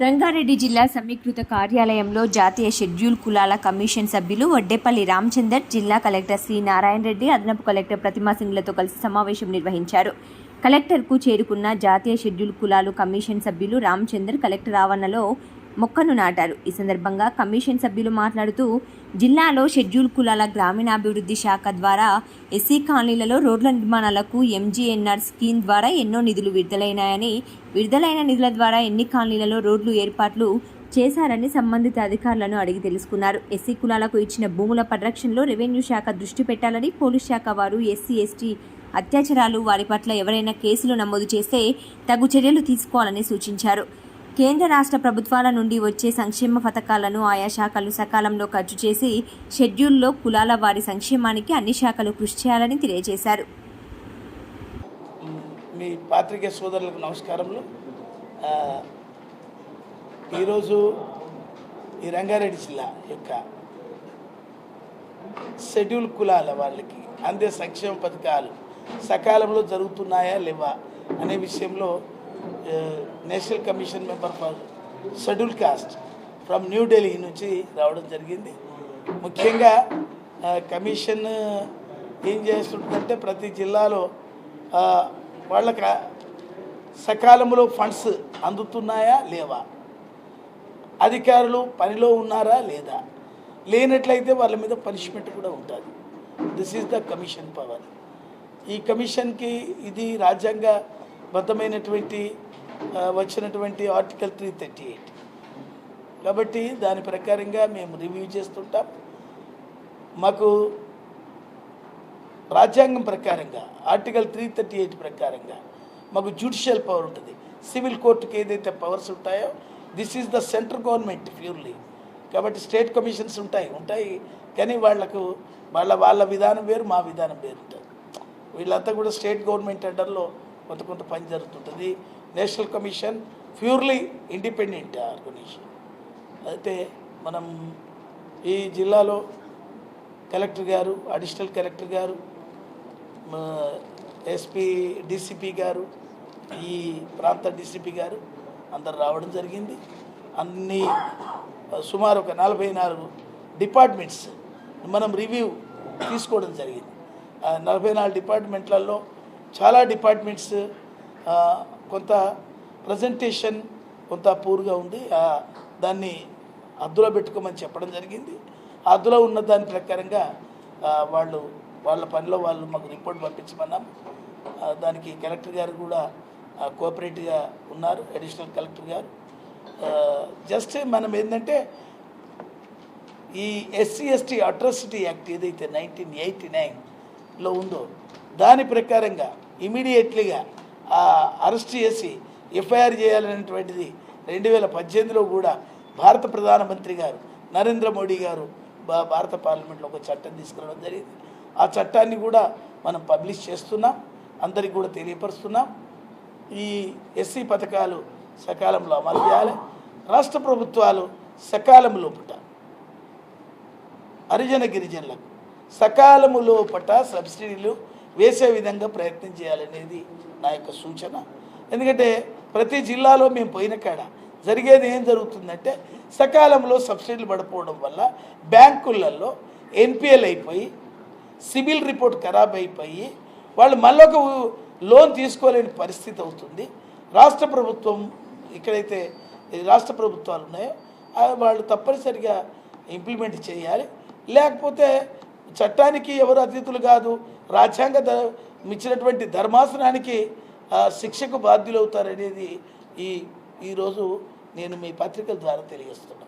రంగారెడ్డి జిల్లా సమీకృత కార్యాలయంలో జాతీయ షెడ్యూల్ కులాల కమిషన్ సభ్యులు వడ్డేపల్లి రామచందర్ జిల్లా కలెక్టర్ శ్రీ నారాయణ రెడ్డి అదనపు కలెక్టర్ ప్రతిమా సింగ్లతో కలిసి సమావేశం నిర్వహించారు. కలెక్టర్కు చేరుకున్న జాతీయ షెడ్యూల్ కులాలు కమిషన్ సభ్యులు రామచందర్ కలెక్టర్ ఆవరణలో మొక్కను నాటారు. ఈ సందర్భంగా కమిషన్ సభ్యులు మాట్లాడుతూ జిల్లాలో షెడ్యూల్ కులాల గ్రామీణాభివృద్ధి శాఖ ద్వారా ఎస్సీ కాలనీలలో రోడ్ల నిర్మాణాలకు ఎంజీఎన్ఆర్ స్కీమ్ ద్వారా ఎన్నో నిధులు విడుదలైనాయని విడుదలైన నిధుల ద్వారా ఎన్ని కాలనీలలో రోడ్లు ఏర్పాట్లు చేశారని సంబంధిత అధికారులను అడిగి తెలుసుకున్నారు. ఎస్సీ కులాలకు ఇచ్చిన భూముల పరిరక్షణలో రెవెన్యూ శాఖ దృష్టి పెట్టాలని పోలీస్ శాఖ వారు ఎస్సీ ఎస్టీ అత్యాచారాలు వారి పట్ల ఎవరైనా కేసులు నమోదు చేస్తే తగు చర్యలు తీసుకోవాలని సూచించారు. కేంద్ర రాష్ట్ర ప్రభుత్వాల నుండి వచ్చే సంక్షేమ పథకాలను ఆయా శాఖలు సకాలంలో ఖర్చు చేసి షెడ్యూల్లో కులాల వారి సంక్షేమానికి అన్ని శాఖలు కృషి చేయాలని తెలియజేశారు. మీ పాత్రిక సోదరులకు నమస్కారములు. ఈరోజు ఈ రంగారెడ్డి జిల్లా యొక్క షెడ్యూల్ కులాల వాళ్ళకి అందే సంక్షేమ పథకాలు సకాలంలో జరుగుతున్నాయా లేవా అనే విషయంలో national commission member for schedule caste from New Delhi నుంచి రావడం జరిగింది. ముఖ్యంగా కమిషన్ ఏం చేస్తుంటుందంటే ప్రతి జిల్లాలో వాళ్ళకి సకాలంలో ఫండ్స్ అందుతున్నాయా లేవా? అధికారులు పనిలో ఉన్నారా లేదా? లేనట్లయితే వాళ్ళ మీద పనిష్మెంట్ కూడా ఉంటుంది. This is the commission power ఈ కమిషన్కి ఇది రాజ్యాంగ బద్ధమైనటువంటి వచ్చినటువంటి ఆర్టికల్ త్రీ థర్టీ ఎయిట్ కాబట్టి దాని ప్రకారంగా మేము రివ్యూ చేస్తుంటాం. మాకు రాజ్యాంగం ప్రకారంగా ఆర్టికల్ త్రీ థర్టీ ఎయిట్ ప్రకారంగా మాకు జ్యుడిషియల్ పవర్ ఉంటుంది. సివిల్ కోర్టుకి ఏదైతే పవర్స్ ఉంటాయో this is the central government purely కాబట్టి స్టేట్ కమిషన్స్ ఉంటాయి ఉంటాయి. కానీ వాళ్ళకు వాళ్ళ వాళ్ళ విధానం వేరు మా విధానం వేరు ఉంటుంది. వీళ్ళంతా కూడా స్టేట్ గవర్నమెంట్ అండర్లో కొంత కొంత పని జరుగుతుంటుంది. National commission purely independent organisation అయితే మనం ఈ జిల్లాలో కలెక్టర్ గారు అడిషనల్ కలెక్టర్ గారు ఎస్పీ డీసీపీ గారు ఈ ప్రాంత డీసీపీ గారు అందరు రావడం జరిగింది. అన్ని సుమారు ఒక నలభై నాలుగు డిపార్ట్మెంట్స్ మనం రివ్యూ తీసుకోవడం జరిగింది. ఆ నలభై నాలుగు డిపార్ట్మెంట్లలో చాలా డిపార్ట్మెంట్స్ కొంత ప్రజెంటేషన్ కొంత పూర్గా ఉంది. దాన్ని అద్దులో పెట్టుకోమని చెప్పడం జరిగింది. అద్దులో ఉన్న దాని ప్రకారంగా వాళ్ళు వాళ్ళ పనిలో వాళ్ళు మాకు రిపోర్ట్ పంపించమన్నాం. దానికి కలెక్టర్ గారు కూడా కోఆపరేటివ్గా ఉన్నారు అడిషనల్ కలెక్టర్ గారు. జస్ట్ మనం ఏంటంటే ఈ ఎస్సీ ఎస్టీ అట్రాసిటీ యాక్ట్ ఏదైతే నైన్టీన్ ఎయిటీ నైన్లో ఉందో దాని ప్రకారంగా ఇమీడియట్లీగా అరెస్ట్ చేసి ఎఫ్ఐఆర్ చేయాలనేటువంటిది రెండు వేల పద్దెనిమిదిలో కూడా భారత ప్రధానమంత్రి గారు నరేంద్ర మోడీ గారు భారత పార్లమెంట్లో ఒక చట్టం తీసుకురావడం జరిగింది. ఆ చట్టాన్ని కూడా మనం పబ్లిష్ చేస్తున్నాం అందరికి కూడా తెలియపరుస్తున్నాం. ఈ ఎస్సీ పథకాలు సకాలంలో అమలు చేయాలి. రాష్ట్ర ప్రభుత్వాలు సకాలం లోపట హరిజన గిరిజనులకు సకాలము లోపట సబ్సిడీలు వేసే విధంగా ప్రయత్నం చేయాలనేది నా యొక్క సూచన. ఎందుకంటే ప్రతి జిల్లాలో మేము పోయిన కాడ జరిగేది ఏం జరుగుతుందంటే సకాలంలో సబ్సిడీలు పడిపోవడం వల్ల బ్యాంకులలో ఎన్పిఎల్ అయిపోయి సిబిల్ రిపోర్ట్ ఖరాబ్ అయిపోయి వాళ్ళు మళ్ళొక లోన్ తీసుకోలేని పరిస్థితి అవుతుంది. రాష్ట్ర ప్రభుత్వం ఇక్కడైతే రాష్ట్ర ప్రభుత్వాలు ఉన్నాయో వాళ్ళు తప్పనిసరిగా ఇంప్లిమెంట్ చేయాలి. లేకపోతే చట్టానికి ఎవరు అతిథులు కాదు రాజ్యాంగ ద ఇచ్చినటువంటి ధర్మాసనానికి శిక్షకు బాధ్యులవుతారనేది ఈ ఈరోజు నేను మీ పత్రికల ద్వారా తెలియజేస్తున్నాను.